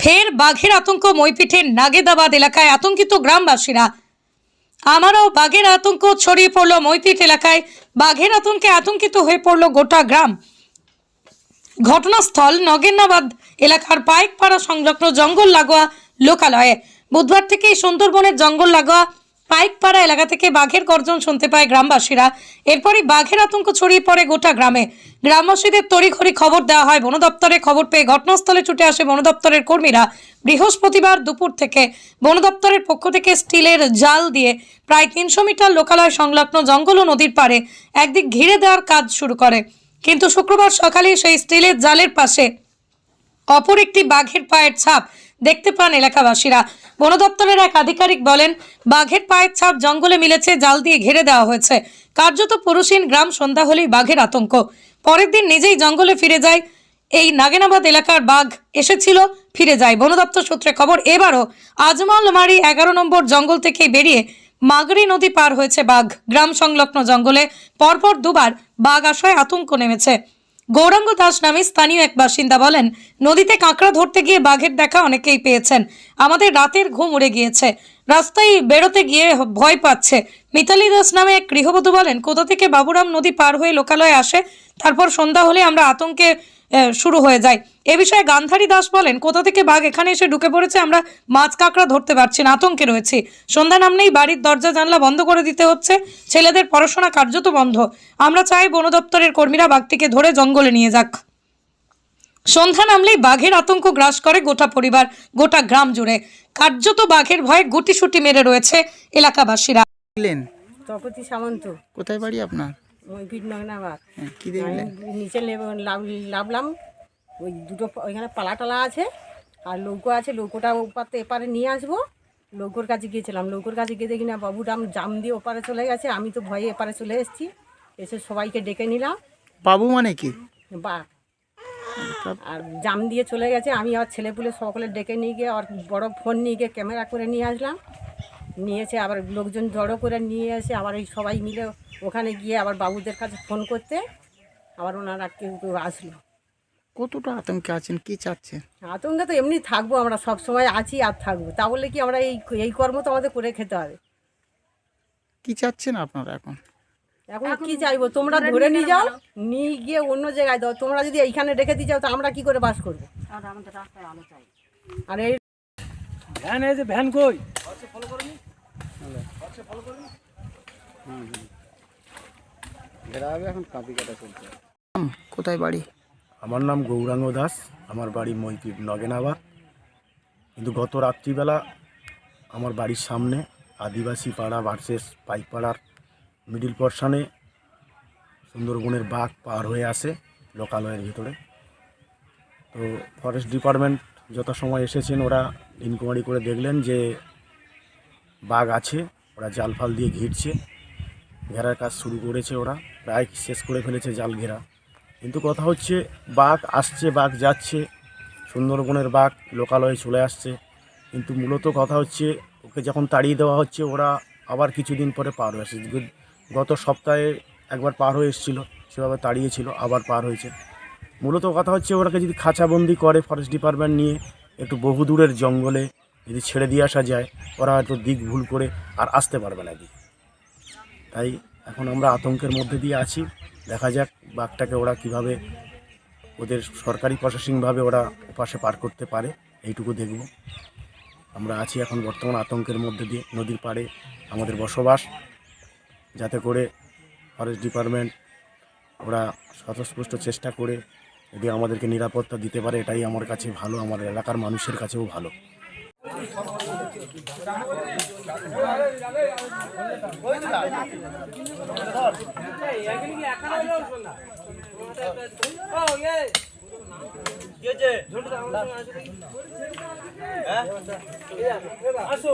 ফের বাঘের আতঙ্ক মইপিঠের নাগেদাবাদ এলাকায় আতঙ্কিত গ্রামবাসীরা। আমারও বাঘের আতঙ্ক ছড়িয়ে পড়ল মইপিঠ এলাকায়। বাঘের আতঙ্কে আতঙ্কিত হয়ে পড়ল গোটা গ্রাম। ঘটনাস্থল নগেন্নাবাদ এলাকার পাইকপাড়া সংলগ্ন জঙ্গল লাগোয়া লোকালয়ে। বুধবার থেকেই সুন্দরবনের জঙ্গল লাগোয়া পাইকপাড়া এলাকা থেকে বাঘের গর্জন শুনতে পায় গ্রামবাসীরা। এরপরই বাঘের আতঙ্ক ছড়িয়ে পড়ে গোটা গ্রামে। গ্রামবাসীদের তড়িঘড়ি খবর দেওয়া হয়। বন দপ্তরে খবর পেয়ে ঘটনাস্থলে ছুটে আসে বন দপ্তরের কর্মীরা। বৃহস্পতিবার দুপুর থেকে বন দপ্তরের পক্ষ থেকে স্টিলের জাল দিয়ে প্রায় তিনশো মিটার লোকালয় সংলগ্ন জঙ্গল ও নদীর পাড়ে একদিক ঘিরে দেওয়ার কাজ শুরু করে। কিন্তু শুক্রবার সকালে সেই স্টিলের জালের পাশে অপর একটি বাঘের পায়ের ছাপ। দেখতে পান এলাকাবাসীরা। বন দপ্তরের এক আধিকারিক বলেন, বাঘের পায়ের ছাপ জঙ্গলে মিলেছে, জাল দিয়ে ঘিরে দেওয়া হয়েছে। কার্যত পুরুষহীন গ্রাম সন্ধ্যা হলেই বাঘের আতঙ্ক। পরের দিন নিজেই জঙ্গলে ফিরে যায়। এই নাগেনাবাদ এলাকার বাঘ এসেছিল, ফিরে যায়। বন দপ্তর সূত্রে খবর, এবারও আজমলমারি এগারো নম্বর জঙ্গল থেকে বেরিয়ে মাগরি নদী পার হয়েছে বাঘ। গ্রাম সংলগ্ন জঙ্গলে পরপর দুবার বাঘ আসায় আতঙ্ক নেমেছে। গৌরাঙ্গ দাস নামে স্থানীয় এক বাসিন্দা বলেন, নদীতে কাঁকড়া ধরতে গিয়ে বাঘের দেখা অনেকেই পেয়েছেন। আমাদের রাতের ঘুম উড়ে গিয়েছে। রাস্তায় বেরোতে গিয়ে ভয় পাচ্ছে। মিতালি দাস নামে এক গৃহবধূ বলেন, কোথা থেকে বাবুরাম নদী পার হয়ে লোকালয়ে আসে? তারপর সন্ধ্যা হলে আমরা আতঙ্কে শুরু হয়ে যায়। এ বিষয়ে গান্ধারী দাস বলেন কোথা থেকে বাঘ এখানে এসে ঢুকে পড়েছে আমরা মাছ কাঁকড়া ধরতে পারছি না আতঙ্কে রয়েছি। সন্ধ্যা নামনেই বাড়ির দরজা জানলা বন্ধ করে দিতে হচ্ছে। ছেলেদের পড়াশোনা কার্যত বন্ধ। আমরা চাই বন দপ্তরের কর্মীরা বাঘটিকে ধরে জঙ্গলে নিয়ে যাক। সন্ধ্যা নামলেই বাঘের আতঙ্ক গ্রাস করে গোটা পরিবার গোটা গ্রাম জুড়ে। কার্যত বাঘের ভয়ে গুটিসুটি মেরে রয়েছে এলাকাবাসীরা। তপতি সামন্ত। কোথায় বাড়ি আপনার? ওই ভিটনগনাবাদ হ্যাঁ, কি দেখলেন নিচে লাভলাম ওই দুটো ওইখানে পালা টালা আছে আর লৌকো আছে। লৌকোটা ওপারতে এপারে নিয়ে আসব। লৌকোর কাছে গিয়েছিলাম। লৌকোর কাছে গিয়ে দেখি না বাবুরাম জাম দিয়ে ওপারে চলে গেছে। আমি তো ভয়ে এপারে চলে এসেছি। এসে সবাইকে ডেকে নিলাম। বাবু মানে কি? বা। আর জাম দিয়ে চলে গেছে। আমি আর ছেলেপুলে সকলে ডেকে নিয়ে গিয়ে আর বড় ফোন নিয়ে গিয়ে ক্যামেরা করে নিয়ে আসলাম। নিয়েছে আবার লোকজন জড়ো করে নিয়ে এসে আবার ওই সবাই মিলে ওখানে গিয়ে আবার বাবুদের কাছে ফোন করতে আবার ওনারা কেউ কেউ আসলো। কতটা আতঙ্কে আছেন? কি চাচ্ছেন? আতঙ্কে তো এমনি থাকব আমরা সব সময় আছি আর থাকব। তা বলে কি আমরা এই এই কর্ম তো আমাদের করে খেতে হবে। কি চাচ্ছেন আপনারা এখন? এখন কি চাইব? তোমরা ধরে নিয়ে যাও নিয়ে গিয়ে অন্য জায়গায় দাও। তোমরা যদি এইখানে রেখে দিয়ে যাও তো আমরা কি করে বাস করব? আর এই ভ্যান এই যে ভ্যান কই? হুম, কোথায় বাড়ি? আমার নাম গৌরাঙ্গ দাস। আমার বাড়ি মইপিট নগেনাবাদ কিন্তু গত রাত্রিবেলা আমার বাড়ির সামনে আদিবাসী পাড়া ভার্সেস পাইকপাড়ার মিডিল পর্শনে সুন্দরবনের বাঘ পার হয়ে আসে লোকালয়ের ভিতরে। তো ফরেস্ট ডিপার্টমেন্ট যত সময় এসেছেন ওরা ইনকোয়ারি করে দেখলেন যে বাঘ আছে, ওরা জাল ফাল দিয়ে ঘিরছে। ঘেরার কাজ শুরু করেছে ওরা, প্রায় শেষ করে ফেলেছে জাল ঘেরা। কিন্তু কথা হচ্ছে, বাঘ আসছে, বাঘ যাচ্ছে, সুন্দরবনের বাঘ লোকালয়ে চলে আসছে। কিন্তু মূলত কথা হচ্ছে, ওকে যখন তাড়িয়ে দেওয়া হচ্ছে, ওরা আবার কিছুদিন পরে পার হয়ে আসছে। গত সপ্তাহে একবার পার হয়ে এসেছিল, সেভাবে তাড়িয়েছিল, আবার পার হয়েছে। মূলত কথা হচ্ছে, ওরাকে যদি খাঁচাবন্দি করে ফরেস্ট ডিপার্টমেন্ট নিয়ে, একটু বহু দূরের জঙ্গলে যদি ছেড়ে দিয়ে আসা যায়, ওরা হয়তো দিক ভুল করে আর আসতে পারবে না দিক তাই এখন আমরা আতঙ্কের মধ্যে দিয়ে আছি। দেখা যাক বাঘটাকে ওরা কীভাবে ওদের সরকারি প্রশাসনিকভাবে ওরা ওপাশে পার করতে পারে, এইটুকু দেখব। আমরা আছি এখন বর্তমান আতঙ্কের মধ্যে দিয়ে, নদীর পাড়ে আমাদের বসবাস। যাতে করে ফরেস্ট ডিপার্টমেন্ট ওরা স্বতঃস্পষ্ট চেষ্টা করে যদি আমাদেরকে নিরাপত্তা দিতে পারে, এটাই আমার কাছে ভালো, আমার এলাকার মানুষের কাছেও ভালো। আসো